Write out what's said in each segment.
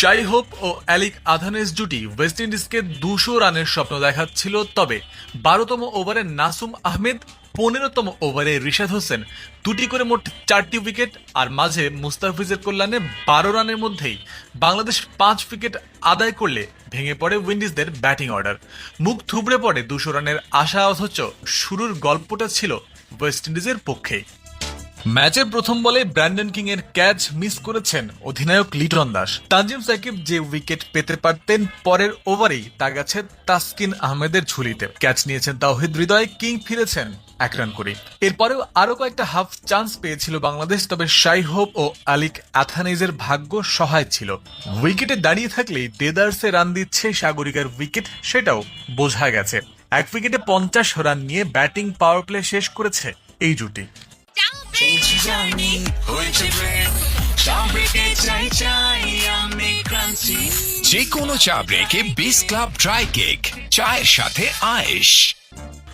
Shai Hope ও অ্যালিক আধানেস জুটি West ইন্ডিজকে দুশো রানের স্বপ্ন দেখাচ্ছিল তবে বারোতম ওভারে নাসুম আহমেদ, পনেরোতম ওভারে রিশাদ হোসেন। দুটি করে মোট চারটি উইকেট আর মাঝে মুস্তাফিজের কল্যাণে বারো রানের মধ্যেই বাংলাদেশ পাঁচ উইকেট আদায় করলে ভেঙে পড়ে উইন্ডিজদের ব্যাটিং অর্ডার। মুখ থুবড়ে পড়ে দুশো রানের আশা অথচ শুরুর গল্পটা ছিল ওয়েস্ট ইন্ডিজের পক্ষেই ম্যাচের প্রথম বলে ব্র্যান্ডন কিং এর ক্যাচ মিস করেছেন অধিনায়ক লিটন দাস। তানজিম সাকিব যে উইকেট পেতে পারতেন পরের ওভারেই, তা গেছে তাসকিন আহমেদের ঝুলিতে। ক্যাচ নিয়েছেন তাওহিদ হৃদয়, কিং ফিরেছেন এক রান করে এরপরেও আরও কয়েকটা হাফ চান্স পেয়েছিল বাংলাদেশ, তবে শাইহোপ ও আলিক অ্যাথানাইজের ভাগ্য সহায় ছিল। উইকেটে দাঁড়িয়ে থাকলেই দেদার্সে রান দিচ্ছে সাগরিকার উইকেট, সেটাও বোঝা গেছে। এক উইকেটে পঞ্চাশ রান নিয়ে ব্যাটিং পাওয়ার প্লে শেষ করেছে এই জুটি। চাই চাই আমি ক্রান্তি যে কোনো চা ব্রেকে বিস ক্লাব ড্রাই কেক চায়ের সাথে আয়েশ।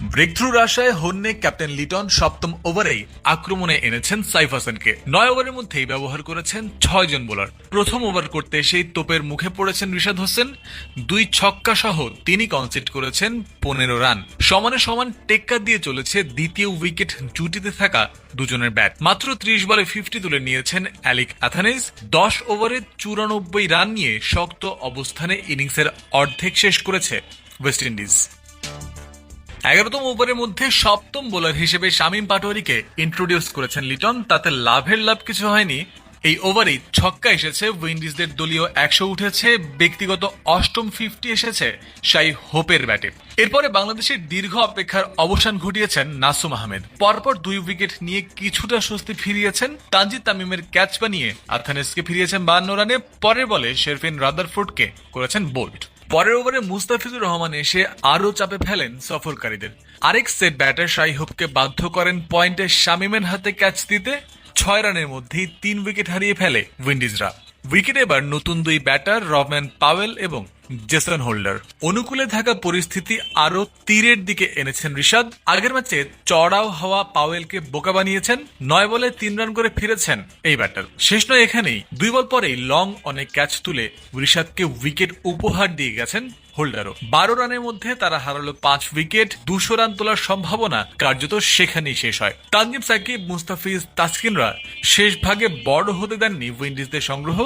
ব্রেক থ্রুর আশায় হন্যে ক্যাপ্টেন লিটন সপ্তম ওভারেই আক্রমণে এনেছেন সাইফ হাসানকে নয় ওভারের মধ্যেই ব্যবহার করেছেন ছয় জন বোলার। প্রথম ওভার করতে সেই তোপের মুখে পড়েছেন রিশাদ হোসেন। দুই ছক্কা সহ তিনি কনসিড করেছেন পনেরো রান। সমানে সমান টেক্কা দিয়ে চলেছে দ্বিতীয় উইকেট জুটিতে থাকা দুজনের ব্যাট। মাত্র ত্রিশ বলে ফিফটি তুলে নিয়েছেন অ্যালিক অ্যাথানিস দশ ওভারে চুরানব্বই রান নিয়ে শক্ত অবস্থানে ইনিংসের অর্ধেক শেষ করেছে ওয়েস্ট ইন্ডিজ। এগারোতম ওভারের মধ্যে সপ্তম বোলার হিসেবে শামীম পাটোয়ারিকে ইন্ট্রোডিউস করেছেন লিটন। তাতে লাভের লাভ কিছু হয়নি। এই ওভারেই ছক্কা এসেছে। উইন্ডিজদের দলীয় একশো উঠেছে। ব্যক্তিগত অষ্টম ফিফটি এসেছে শাই হোপের ব্যাটে। এরপরে বাংলাদেশের দীর্ঘ অপেক্ষার অবসান ঘটিয়েছেন নাসুম আহমেদ। পরপর দুই উইকেট নিয়ে কিছুটা স্বস্তি ফিরিয়েছেন তানজিদ তামিমের ক্যাচ বানিয়ে আথানেসকে ফিরিয়েছেন বান্ন রানে। পরের বলে শেরফিন রাদারফোর্ডকে করেছেন বোল্ট পরের ওভারে মুস্তাফিজুর রহমান এসে আরও চাপে ফেলেন সফরকারীদের। আরেক সেট ব্যাটার শাহিহুবকে বাধ্য করেন পয়েন্টে শামিমের হাতে ক্যাচ দিতে। ছয় রানের মধ্যেই তিন উইকেট হারিয়ে ফেলে উইন্ডিজরা। উইকেট এবার নতুন দুই ব্যাটার রবম্যান পাওয়েল এবং জেসন হোল্ডার। অনুকূলে থাকা পরিস্থিতি আরও তীরের দিকে এনেছেন ঋষাদ আগের ম্যাচে চড়াও হওয়া পাওয়েলকে বোকা বানিয়েছেন, নয় বলে তিন রান করে ফিরেছেন এই ব্যাটার। শেষ নয় এখানেই, দুই বল পরেই লং অনেক ক্যাচ তুলে ঋষাদকে উইকেট উপহার দিয়ে গেছেন হোল্ডারও। বারো রানের মধ্যে তারা হারালো পাঁচ উইকেট, দুশো রান তোলার সম্ভাবনা কার্যত সেখানেই শেষ হয়। তানজিম সাকিব, মুস্তাফিজ, তাসকিনরা শেষ ভাগে বড় হতে দেননি উইন্ডিজদের সংগ্রহ।